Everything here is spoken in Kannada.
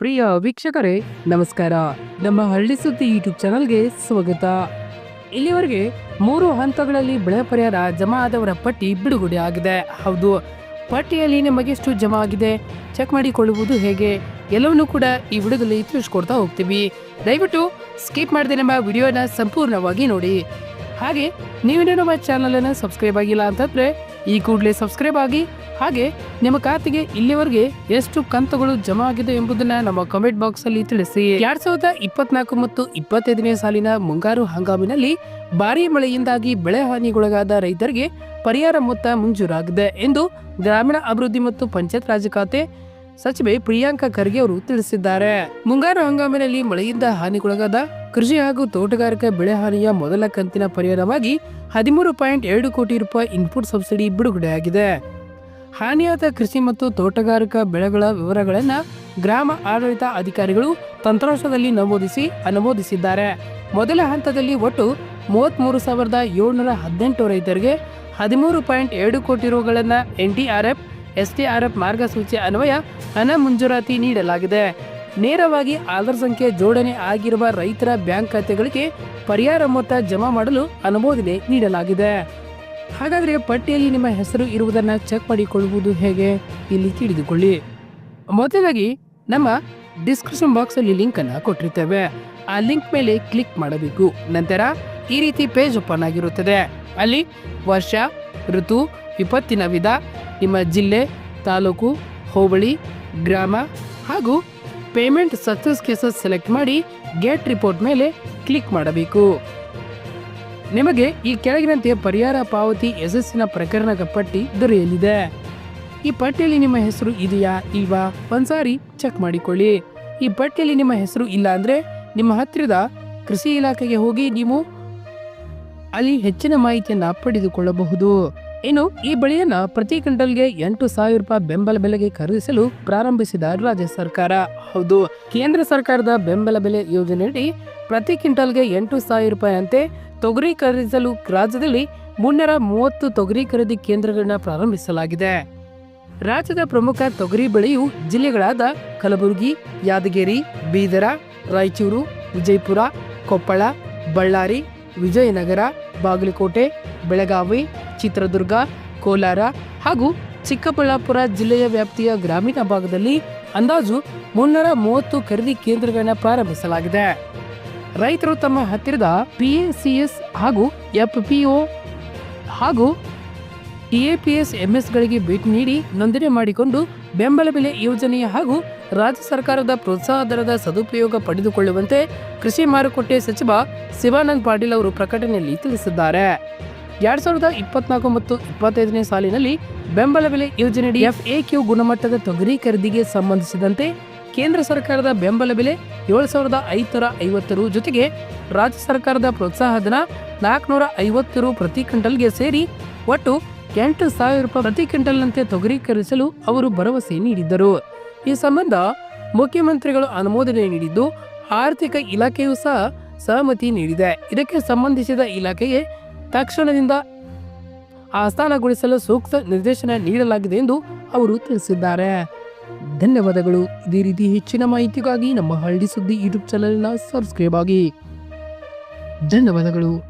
ಪ್ರಿಯ ವೀಕ್ಷಕರೇ, ನಮಸ್ಕಾರ. ನಮ್ಮ ಹಳ್ಳಿ ಸುದ್ದಿ ಯೂಟ್ಯೂಬ್ ಚಾನಲ್ಗೆ ಸ್ವಾಗತ. ಇಲ್ಲಿವರೆಗೆ ಮೂರು ಹಂತಗಳಲ್ಲಿ ಬೆಳೆ ಪರಿಹಾರ ಜಮಾ ಆದವರ ಪಟ್ಟಿ ಬಿಡುಗಡೆ ಆಗಿದೆ. ಹೌದು, ಪಟ್ಟಿಯಲ್ಲಿ ನಿಮಗೆಷ್ಟು ಜಮಾ ಆಗಿದೆ? ಚೆಕ್ ಮಾಡಿಕೊಳ್ಳುವುದು ಹೇಗೆ? ಎಲ್ಲವನ್ನೂ ಕೂಡ ಈ ವಿಡಿಯೋದಲ್ಲಿ ತಿಳಿಸ್ಕೊಡ್ತಾ ಹೋಗ್ತೀವಿ. ದಯವಿಟ್ಟು ಸ್ಕಿಪ್ ಮಾಡದೆ ನಮ್ಮ ವಿಡಿಯೋನ ಸಂಪೂರ್ಣವಾಗಿ ನೋಡಿ. ಹಾಗೆ ನೀವೇನೋ ನಮ್ಮ ಚಾನಲನ್ನು ಸಬ್ಸ್ಕ್ರೈಬ್ ಆಗಿಲ್ಲ ಅಂತಂದ್ರೆ ಈ ಕೂಡಲೇ ಸಬ್ಸ್ಕ್ರೈಬ್ ಆಗಿ, ಹಾಗೆ ನಿಮ್ಮ ಖಾತೆಗೆ ಇಲ್ಲಿವರೆಗೆ ಎಷ್ಟು ಕಂತುಗಳು ಜಮಾ ಆಗಿದೆ ಎಂಬುದನ್ನ ನಮ್ಮ ಕಮೆಂಟ್ ಬಾಕ್ಸ್ ಅಲ್ಲಿ ತಿಳಿಸಿ. ಎರಡ್ ಸಾವಿರದ ಇಪ್ಪತ್ನಾಲ್ಕು ಮತ್ತು ಇಪ್ಪತ್ತೈದನೇ ಸಾಲಿನ ಮುಂಗಾರು ಹಂಗಾಮಿನಲ್ಲಿ ಭಾರೀ ಮಳೆಯಿಂದಾಗಿ ಬೆಳೆ ಹಾನಿಗೊಳಗಾದ ರೈತರಿಗೆ ಪರಿಹಾರ ಮೊತ್ತ ಮಂಜೂರಾಗಿದೆ ಎಂದು ಗ್ರಾಮೀಣ ಅಭಿವೃದ್ಧಿ ಮತ್ತು ಪಂಚಾಯತ್ ರಾಜ್ ಖಾತೆ ಸಚಿವೆ ಪ್ರಿಯಾಂಕಾ ಖರ್ಗೆ ಅವರು ತಿಳಿಸಿದ್ದಾರೆ. ಮುಂಗಾರು ಹಂಗಾಮಿನಲ್ಲಿ ಮಳೆಯಿಂದ ಹಾನಿಗೊಳಗಾದ ಕೃಷಿ ಹಾಗೂ ತೋಟಗಾರಿಕಾ ಬೆಳೆ ಹಾನಿಯ ಮೊದಲ ಕಂತಿನ ಪರಿಹಾರವಾಗಿ ಹದಿಮೂರು ಪಾಯಿಂಟ್ ಎರಡು ಕೋಟಿ ರೂಪಾಯಿ ಇನ್ಪುಟ್ ಸಬ್ಸಿಡಿ ಬಿಡುಗಡೆಯಾಗಿದೆ. ಹಾನಿಯಾದ ಕೃಷಿ ಮತ್ತು ತೋಟಗಾರಿಕಾ ಬೆಳೆಗಳ ವಿವರಗಳನ್ನು ಗ್ರಾಮ ಆಡಳಿತ ಅಧಿಕಾರಿಗಳು ತಂತ್ರಾಂಶದಲ್ಲಿ ನಮೂದಿಸಿ, ಅನುಮೋದಿಸಿದ್ದಾರೆ. ಮೊದಲ ಹಂತದಲ್ಲಿ ಒಟ್ಟು ಮೂವತ್ತ್ಮೂರು ಸಾವಿರದ ಏಳ್ನೂರ ಹದಿನೆಂಟು ರೈತರಿಗೆ ಹದಿಮೂರು ಪಾಯಿಂಟ್ ಎರಡು ಕೋಟಿ ರೂಗಳನ್ನು N D R F, S T R F ಮಾರ್ಗಸೂಚಿ ಅನ್ವಯ ಹಣ ಮಂಜೂರಾತಿ ನೀಡಲಾಗಿದೆ. ನೇರವಾಗಿ ಆಧಾರ್ ಸಂಖ್ಯೆ ಜೋಡಣೆ ಆಗಿರುವ ರೈತರ ಬ್ಯಾಂಕ್ ಖಾತೆಗಳಿಗೆ ಪರಿಹಾರ ಮೊತ್ತ ಜಮಾ ಮಾಡಲು ಅನುಮೋದನೆ ನೀಡಲಾಗಿದೆ. ಹಾಗಾದರೆ ಪಟ್ಟಿಯಲ್ಲಿ ನಿಮ್ಮ ಹೆಸರು ಇರುವುದನ್ನು ಚೆಕ್ ಮಾಡಿಕೊಳ್ಳುವುದು ಹೇಗೆ? ಇಲ್ಲಿ ತಿಳಿದುಕೊಳ್ಳಿ. ಮೊದಲಾಗಿ ನಮ್ಮ ಡಿಸ್ಕ್ರಿಪ್ಷನ್ ಬಾಕ್ಸಲ್ಲಿ ಲಿಂಕನ್ನು ಕೊಟ್ಟಿರ್ತೇವೆ. ಆ ಲಿಂಕ್ ಮೇಲೆ ಕ್ಲಿಕ್ ಮಾಡಬೇಕು. ನಂತರ ಈ ರೀತಿ ಪೇಜ್ ಓಪನ್ ಆಗಿರುತ್ತದೆ. ಅಲ್ಲಿ ವರ್ಷ, ಋತು, ವಿಪತ್ತಿನ ವಿಧ, ನಿಮ್ಮ ಜಿಲ್ಲೆ, ತಾಲೂಕು, ಹೋಬಳಿ, ಗ್ರಾಮ ಹಾಗೂ ಪೇಮೆಂಟ್ ಸಕ್ಸಸ್ ಕೇಸಸ್ ಸೆಲೆಕ್ಟ್ ಮಾಡಿ ಗೆಟ್ ರಿಪೋರ್ಟ್ ಮೇಲೆ ಕ್ಲಿಕ್ ಮಾಡಬೇಕು. ನಿಮಗೆ ಈ ಕೆಳಗಿನಂತೆ ಪರಿಹಾರ ಪಾವತಿ ಯಶಸ್ಸಿನ ಪ್ರಕರಣದ ಪಟ್ಟಿ ದೊರೆಯಲಿದೆ. ಈ ಪಟ್ಟಿಯಲ್ಲಿ ನಿಮ್ಮ ಹೆಸರು ಇದೆಯಾ ಇಲ್ವಾ ಒಂದ್ಸಾರಿ ಚೆಕ್ ಮಾಡಿಕೊಳ್ಳಿ. ಈ ಪಟ್ಟಿಯಲ್ಲಿ ನಿಮ್ಮ ಹೆಸರು ಇಲ್ಲ ಅಂದ್ರೆ ನಿಮ್ಮ ಹತ್ತಿರದ ಕೃಷಿ ಇಲಾಖೆಗೆ ಹೋಗಿ ನೀವು ಅಲ್ಲಿ ಹೆಚ್ಚಿನ ಮಾಹಿತಿಯನ್ನು ಪಡೆದುಕೊಳ್ಳಬಹುದು. ಇನ್ನು ಈ ಬೆಳೆಯನ್ನ ಪ್ರತಿ ಕ್ವಿಂಟಲ್ಗೆ ಎಂಟು ಸಾವಿರ ರೂಪಾಯಿ ಬೆಂಬಲ ಬೆಲೆಗೆ ಖರೀದಿಸಲು ಪ್ರಾರಂಭಿಸಿದ ರಾಜ್ಯ ಸರ್ಕಾರ. ಹೌದು, ಕೇಂದ್ರ ಸರ್ಕಾರದ ಬೆಂಬಲ ಬೆಲೆ ಯೋಜನೆಯಡಿ ಪ್ರತಿ ಕ್ವಿಂಟಲ್ಗೆ ಎಂಟು ಸಾವಿರ ರೂಪಾಯಿ ಅಂತೆ ತೊಗರಿ ಖರೀದಿಸಲು ರಾಜ್ಯದಲ್ಲಿ ಮುನ್ನೂರ ಮೂವತ್ತು ತೊಗರಿ ಖರೀದಿ ಕೇಂದ್ರಗಳನ್ನ ಪ್ರಾರಂಭಿಸಲಾಗಿದೆ. ರಾಜ್ಯದ ಪ್ರಮುಖ ತೊಗರಿ ಬೆಳೆಯು ಜಿಲ್ಲೆಗಳಾದ ಕಲಬುರಗಿ, ಯಾದಗಿರಿ, ಬೀದರ, ರಾಯಚೂರು, ವಿಜಯಪುರ, ಕೊಪ್ಪಳ, ಬಳ್ಳಾರಿ, ವಿಜಯನಗರ, ಬಾಗಲಕೋಟೆ, ಬೆಳಗಾವಿ ಚಿತ್ರದುರ್ಗ, ಕೋಲಾರ ಹಾಗೂ ಚಿಕ್ಕಬಳ್ಳಾಪುರ ಜಿಲ್ಲೆಯ ವ್ಯಾಪ್ತಿಯ ಗ್ರಾಮೀಣ ಭಾಗದಲ್ಲಿ ಅಂದಾಜು ಮುನ್ನೂರ ಮೂವತ್ತು ಖರೀದಿ ಕೇಂದ್ರಗಳನ್ನು ಪ್ರಾರಂಭಿಸಲಾಗಿದೆ. ರೈತರು ತಮ್ಮ ಹತ್ತಿರದ ಪಿಎಸಿಎಸ್ ಹಾಗೂ ಎಫ್ಪಿಒ ಹಾಗೂ ಟಿಎಪಿಎಸ್ ಎಂಎಸ್ಗಳಿಗೆ ಭೇಟಿ ನೀಡಿ ನೋಂದಣಿ ಮಾಡಿಕೊಂಡು ಬೆಂಬಲ ಬೆಲೆ ಯೋಜನೆಯ ಹಾಗೂ ರಾಜ್ಯ ಸರ್ಕಾರದ ಪ್ರೋತ್ಸಾಹ ದರದ ಸದುಪಯೋಗ ಪಡೆದುಕೊಳ್ಳುವಂತೆ ಕೃಷಿ ಮಾರುಕಟ್ಟೆ ಸಚಿವ ಶಿವಾನಂದ್ ಪಾಟೀಲ್ ಅವರು ಪ್ರಕಟಣೆಯಲ್ಲಿ ತಿಳಿಸಿದ್ದಾರೆ. ಎರಡ್ ಸಾವಿರದ ಇಪ್ಪತ್ನಾಲ್ಕು ಮತ್ತು ಇಪ್ಪತ್ತೈದನೇ ಸಾಲಿನಲ್ಲಿ ಬೆಂಬಲ ಬೆಲೆ ಯೋಜನೆಯಡಿ ಎಫ್ಎಕ್ಯೂ ಗುಣಮಟ್ಟದ ತೊಗರಿ ಖರೀದಿಗೆ ಸಂಬಂಧಿಸಿದಂತೆ ಕೇಂದ್ರ ಸರ್ಕಾರದ ಬೆಂಬಲ ಬೆಲೆ ಏಳು ಸಾವಿರದ ಐದುನೂರ ಐವತ್ತು ರು ಜೊತೆಗೆ ರಾಜ್ಯ ಸರ್ಕಾರದ ಪ್ರೋತ್ಸಾಹಧನ ನಾಲ್ಕುನೂರ ಐವತ್ತು ರು ಪ್ರತಿ ಕ್ವಿಂಟಲ್ಗೆ ಸೇರಿ ಒಟ್ಟು ಎಂಟು ಸಾವಿರ ರೂಪಾಯಿ ಪ್ರತಿ ಕ್ವಿಂಟಲ್ನಂತೆ ತೊಗರಿ ಖರೀದಿಸಲು ಅವರು ಭರವಸೆ ನೀಡಿದ್ದರು. ಈ ಸಂಬಂಧ ಮುಖ್ಯಮಂತ್ರಿಗಳು ಅನುಮೋದನೆ ನೀಡಿದ್ದು, ಆರ್ಥಿಕ ಇಲಾಖೆಯೂ ಸಹ ಸಹಮತಿ ನೀಡಿದೆ. ಇದಕ್ಕೆ ಸಂಬಂಧಿಸಿದ ಇಲಾಖೆಗೆ ತಕ್ಷಣದಿಂದ ಆಸ್ಥಾನಗೊಳಿಸಲು ಸೂಕ್ತ ನಿರ್ದೇಶನ ನೀಡಲಾಗಿದೆ ಎಂದು ಅವರು ತಿಳಿಸಿದ್ದಾರೆ. ಧನ್ಯವಾದಗಳು. ಇದೇ ರೀತಿ ಹೆಚ್ಚಿನ ಮಾಹಿತಿಗಾಗಿ ನಮ್ಮ ಹಳ್ಳಿ ಸುದ್ದಿ ಯೂಟ್ಯೂಬ್ ಚಾನೆಲ್ನ ಸಬ್ಸ್ಕ್ರೈಬ್ ಆಗಿ. ಧನ್ಯವಾದಗಳು.